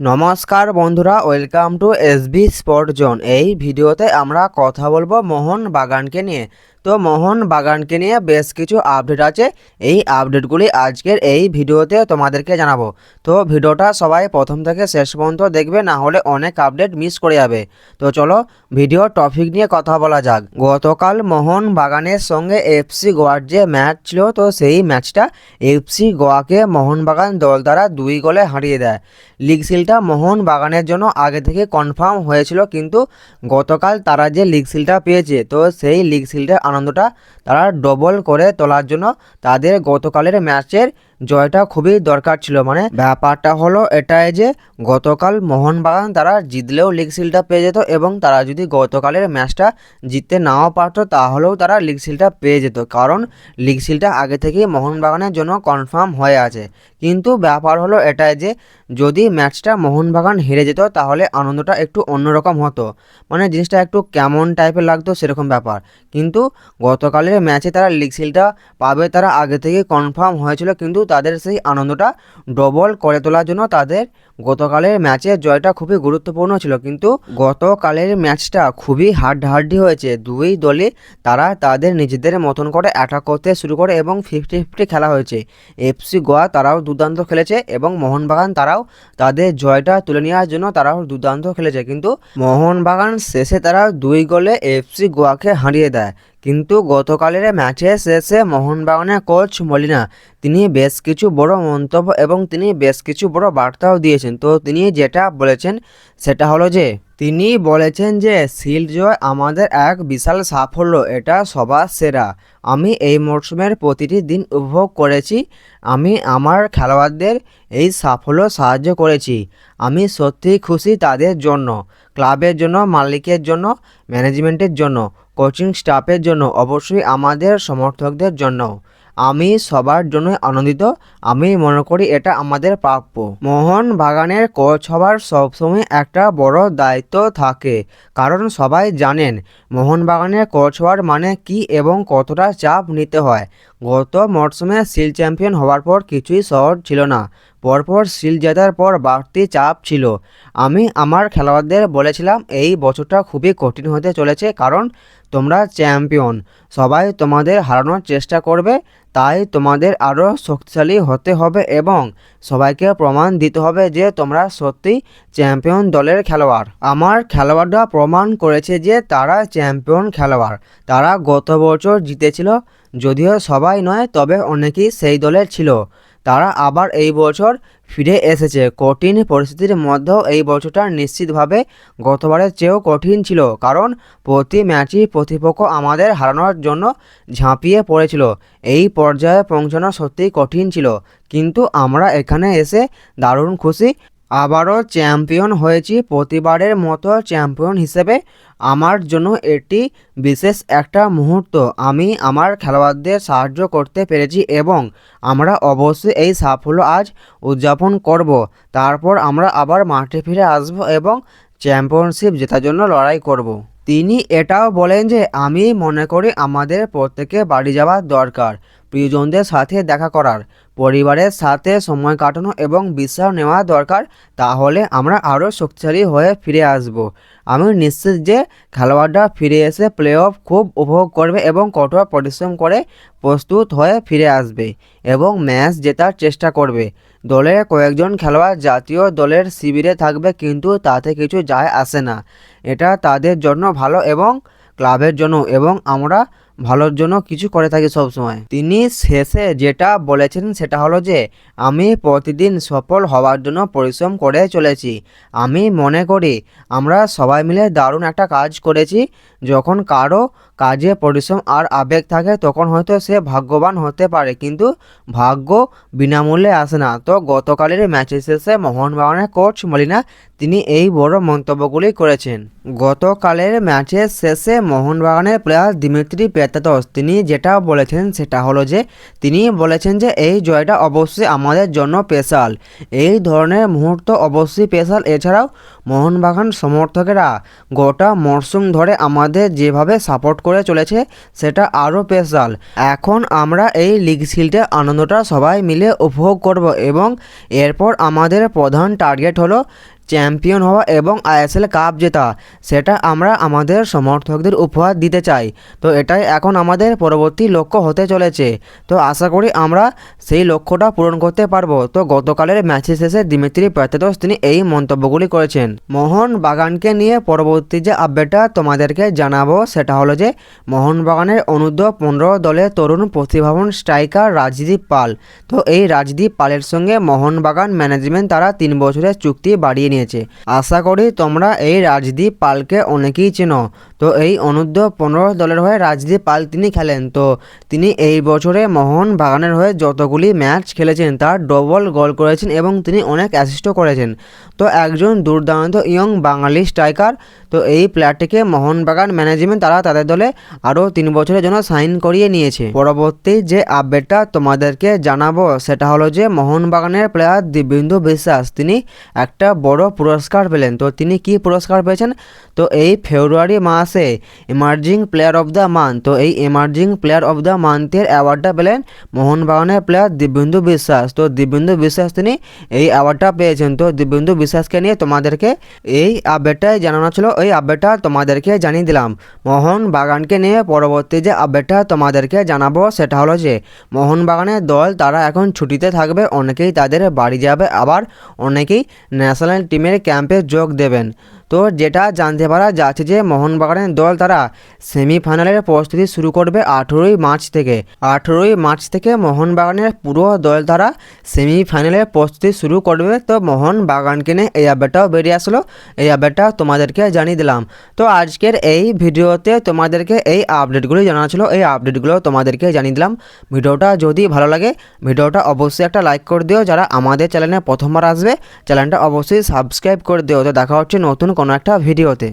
নমস্কার বন্ধুরা, welcome to S B spot zone. এই ভিডিওতে আমরা কথা বলব মোহন বাগানকে নিয়ে। তো মোহন বাগানকে নিয়ে বেশ কিছু আপডেট আছে। এই আপডেটগুলি আজকের এই ভিডিওতে তোমাদেরকে জানাব। তো ভিডিওটা সবাই প্রথম থেকে শেষ পর্যন্ত দেখবে, না হলে অনেক আপডেট মিস করে যাবে। তো চলো ভিডিও টপিক নিয়ে কথা বলা যাক। গতকাল মোহন বাগানের সঙ্গে এফসি গোয়ার যে ম্যাচ ছিল, তো সেই ম্যাচটা এফসি গোয়াকে মোহনবাগান দল দ্বারা দুই গোলে হারিয়ে দেয়। লিগ সিলটা মোহন বাগানের জন্য আগে থেকে কনফার্ম হয়েছিল, কিন্তু গতকাল তারা যে লিগ সিলটা পেয়েছে, তো সেই লিগ সিলটার আনন্দটা তারা ডবল করে তোলার জন্য তাদের গতকালের ম্যাচের জয়টা খুবই দরকার ছিল মানে ব্যাপারটা হলো এটাই যে গতকাল মোহনবাগান তারা জিতলেও লিগ সিলটা পেয়ে যেত এবং তারা যদি গতকালের ম্যাচটা জিততে নাও পারতো তাহলেও তারা লিগ সিলটা পেয়ে যেত। কারণ লিগ সিলটা আগে থেকেই মোহনবাগানের জন্য কনফার্ম হয়ে আছে। কিন্তু ব্যাপার হলো এটাই যে যদি ম্যাচটা মোহনবাগান হেরে যেত তাহলে আনন্দটা একটু অন্যরকম হতো। মানে জিনিসটা একটু কেমন টাইপের লাগতো সেরকম ব্যাপার। কিন্তু গতকালের ম্যাচে তারা লিগ সিলটা পাবে তারা আগে থেকে কনফার্ম হয়েছিল, কিন্তু তাদের সেই আনন্দটা ডবল করে তোলার জন্য তাদের গতকালের ম্যাচের জয়টা খুবই গুরুত্বপূর্ণ ছিল। কিন্তু গতকালের ম্যাচটা খুবই হাড্ডাহাড্ডি হয়েছে। দুই দলে তারা তাদের নিজেদের মতন করে অ্যাটাক করতে শুরু করে এবং ফিফটি ফিফটি খেলা হয়েছে। এফসি গোয়া তারাও দুর্দান্ত খেলেছে এবং মোহনবাগান তারাও তাদের জয়টা তুলে নেওয়ার জন্য তারাও দুর্দান্ত খেলেছে। কিন্তু মোহনবাগান শেষে তারা দুই গোলে এফসি গোয়াকে হারিয়ে দেয়। কিন্তু গতকালের ম্যাচে শেষে মোহনবাগানের কোচ মলিনা, তিনি বেশ কিছু বড় মন্তব্য এবং তিনি বেশ কিছু বড় বার্তাও দিয়েছেন। তো তিনি যেটা বলেছেন, সেটা হলো যে, তিনি বলেছেন যে শিল্ড জয় আমাদের এক বিশাল সাফল্য, এটা সবার সেরা। আমি এই মরশুমের প্রতিটি দিন উপভোগ করেছি। আমি আমার খেলোয়াড়দের এই সাফল্য সাহায্য করেছি। আমি সত্যিই খুশি তাদের জন্য, ক্লাবের জন্য, মালিকের জন্য, ম্যানেজমেন্টের জন্য। কোচিং স্টাফের জন্য, অবশ্যই আমাদের সমর্থকদের জন্য। আমি সবার জন্য আনন্দিত। আমি মনে করি এটা আমাদের প্রাপ্য। মোহন বাগানের কোচ হবার সবসময় একটা বড় দায়িত্ব থাকে। কারণ সবাই জানেন, মোহন বাগানের কোচ হওয়ার মানে কি এবং কতটা চাপ নিতে হয়। গত মরশুমে সিল চ্যাম্পিয়ন হওয়ার পর কিছুই সহজ ছিল না। পরপর সিল জেতার পর বাড়তি চাপ ছিল। আমি আমার খেলোয়াড়দের বলেছিলাম, এই বছরটা খুবই কঠিন হতে চলেছে কারণ তোমরা চ্যাম্পিয়ন। সবাই তোমাদের হারানোর চেষ্টা করবে। তাই তোমাদের আরও শক্তিশালী হতে হবে এবং সবাইকে প্রমাণ দিতে হবে যে তোমরা সত্যি চ্যাম্পিয়ন দলের খেলোয়াড়। আমার খেলোয়াড়রা প্রমাণ করেছে যে তারা চ্যাম্পিয়ন খেলোয়াড়। তারা গত বছর জিতেছিল, যদিও সবাই নয়, তবে অনেকেই সেই দলের ছিল। তারা আবার এই বছর ফিরে এসেছে। কঠিন পরিস্থিতির মধ্যেও এই বছরটা নিশ্চিতভাবে গতবারের চেয়েও কঠিন ছিল, কারণ প্রতি ম্যাচই প্রতিপক্ষ আমাদের হারানোর জন্য ঝাঁপিয়ে পড়েছিল। এই পর্যায়ে পৌঁছানো সত্যিই কঠিন ছিল, কিন্তু আমরা এখানে এসে দারুণ খুশি। আবারও চ্যাম্পিয়ন হয়েছি প্রতিবারের মতো চ্যাম্পিয়ন হিসেবে। আমার জন্য এটি বিশেষ একটা মুহূর্ত। আমি আমার খেলোয়াড়দের সাহায্য করতে পেরেছি এবং আমরা অবশ্যই এই সাফল্য আজ উদযাপন করব। তারপর আমরা আবার মাঠে ফিরে আসব এবং চ্যাম্পিয়নশিপ জেতার জন্য লড়াই করব। তিনি এটাও বলেন যে, আমি মনে করি আমাদের প্রত্যেকে বাড়ি যাওয়ার দরকার। প্রিয়জনদের সাথে দেখা করার, পরিবারের সাথে সময় কাটানো এবং বিশ্রাম নেওয়া দরকার, তাহলে আমরা আরও শক্তিশালী হয়ে ফিরে আসব। আমি নিশ্চিত যে খেলোয়াড়রা ফিরে এসে প্লে অফ খুব উপভোগ করবে এবং কঠোর পরিশ্রম করে প্রস্তুত হয়ে ফিরে আসবে এবং ম্যাচ জেতার চেষ্টা করবে। দলের কয়েকজন খেলোয়াড় জাতীয় দলের শিবিরে থাকবে কিন্তু তাতে কিছু যায় আসে না। এটা তাদের জন্য ভালো এবং ক্লাবের জন্য এবং আমরা ভালোর জন্য কিছু করে থাকি সবসময়। তিনি শেষে যেটা বলেছেন সেটা হলো যে, আমি প্রতিদিন সফল হওয়ার জন্য পরিশ্রম করে চলেছি। আমি মনে করি, আমরা সবাই মিলে দারুণ একটা কাজ করেছি। যখন কারও কাজে পরিশ্রম আর আবেগ থাকে, তখন হয়তো সে ভাগ্যবান হতে পারে। কিন্তু ভাগ্য বিনামূল্যে আসে না। তো গতকালের ম্যাচের শেষে মোহনবাগানের কোচ মলিনা, তিনি এই বড় মন্তব্যগুলি করেছেন। গতকালের ম্যাচের শেষে মোহনবাগানের প্লেয়ার দিমিত্রি পেতাতস তিনি যেটা বলেছেন সেটা হলো যে, তিনি বলেছেন যে, এই জয়টা অবশ্যই আমাদের জন্য স্পেশাল। এই ধরনের মুহূর্ত অবশ্যই স্পেশাল। এছাড়াও মোহনবাগান সমর্থকেরা গোটা মরশুম ধরে আমাদের যেভাবে সাপোর্ট করে চলেছে, সেটা আরও স্পেশাল। এখন আমরা এই লিগ শিল্ডের আনন্দটা সবাই মিলে উপভোগ করব এবং এরপর আমাদের প্রধান টার্গেট হলো চ্যাম্পিয়ন হওয়া এবং আইএসএল কাপ জেতা, সেটা আমরা আমাদের সমর্থকদের উপহার দিতে চাই। তো এটাই এখন আমাদের পরবর্তী লক্ষ্য হতে চলেছে। তো আশা করি আমরা সেই লক্ষ্যটা পূরণ করতে পারব। তো গতকালের ম্যাচের শেষে দিমিত্রি প্যাতেদোস তিনি এই মন্তব্যগুলি করেছেন। মোহন বাগানকে নিয়ে পরবর্তী যে আপডেটটা তোমাদেরকে জানাব, সেটা হলো যে মোহন বাগানের অনুর্ধ্ব পনেরো দলের তরুণ প্রতিভাবন স্ট্রাইকার রাজদীপ পাল। তো এই রাজদীপ পালের সঙ্গে মোহনবাগান ম্যানেজমেন্ট তারা তিন বছরের চুক্তি বাড়িয়ে নিয়েছে। আশা করি তোমরা এই রাজদীপ পালকে অনেকেই চেনো। তো এই অনূর্ধ্ব পনেরো দলের হয়ে রাজদীপ পাল তিনি খেলেন। তো তিনি এই বছরে মোহন বাগানের হয়ে যতগুলি ম্যাচ খেলেছেন, তার ডবল গোল করেছেন এবং তিনি অনেক অ্যাসিস্টও করেছেন। তো একজন দুর্দান্ত ইয়ং বাঙালি স্ট্রাইকার তো এই প্লেয়ারটিকে মোহনবাগান ম্যানেজমেন্ট তারা তাদের দলে আরও তিন বছরের জন্য সাইন করিয়ে নিয়েছে। পরবর্তী যে আপডেটটা তোমাদেরকে জানাব, সেটা হলো যে মোহনবাগানের প্লেয়ার দিব্যেন্দু বিশ্বাস, তিনি একটা বড় পুরস্কার পেলেন। তো তিনি কি পুরস্কার পেয়েছেন? তো এই ফেব্রুয়ারি মাসে emerging player of the month তো এই এমার্জিং প্লেয়ার অফ দ্য মান্থের অ্যাওয়ার্ডটা পেলেন মোহনবাগানের প্লেয়ার দিব্যেন্দু বিশ্বাস। তো দিব্যেন্দু বিশ্বাস তিনি এই অ্যাওয়ার্ডটা পেয়েছেন। তো দিব্যেন্দু বিশ্বাসকে নিয়ে তোমাদেরকে এই আপডেটটাই জানানো ছিল। এই আপডেটটা তোমাদেরকে জানিয়ে দিলাম। মোহন বাগানকে নিয়ে পরবর্তী যে আপডেটটা তোমাদেরকে জানাব সেটা হলো যে মোহনবাগানের দল তারা এখন ছুটিতে থাকবে, অনেকেই তাদের বাড়ি যাবে। আবার অনেকেই ন্যাশনাল টিমের ক্যাম্পে যোগ দেবেন তো যেটা জানতে পারা যাচ্ছে যে মোহনবাগানের দল তারা সেমিফাইনালের প্রস্তুতি শুরু করবে আঠেরোই মার্চ থেকে। আঠেরোই মার্চ থেকে মোহনবাগানের পুরো দল তারা সেমিফাইনালের প্রস্তুতি শুরু করবে। তো মোহনবাগানকে নিয়ে এই আপডেটটাও বেরিয়ে আসলো। এই আপডেটটা তোমাদেরকে জানিয়ে দিলাম। তো আজকের এই ভিডিওতে তোমাদেরকে এই আপডেটগুলো জানা ছিল। এই আপডেটগুলো তোমাদেরকে জানিয়ে দিলাম। ভিডিওটা যদি ভালো লাগে, ভিডিওটা অবশ্যই একটা লাইক করে দিও। যারা আমাদের চ্যানেলে প্রথমবার আসবে, চ্যানেলটা অবশ্যই সাবস্ক্রাইব করে দিও। তো দেখা হচ্ছে নতুন কোনো একটা ভিডিওতে।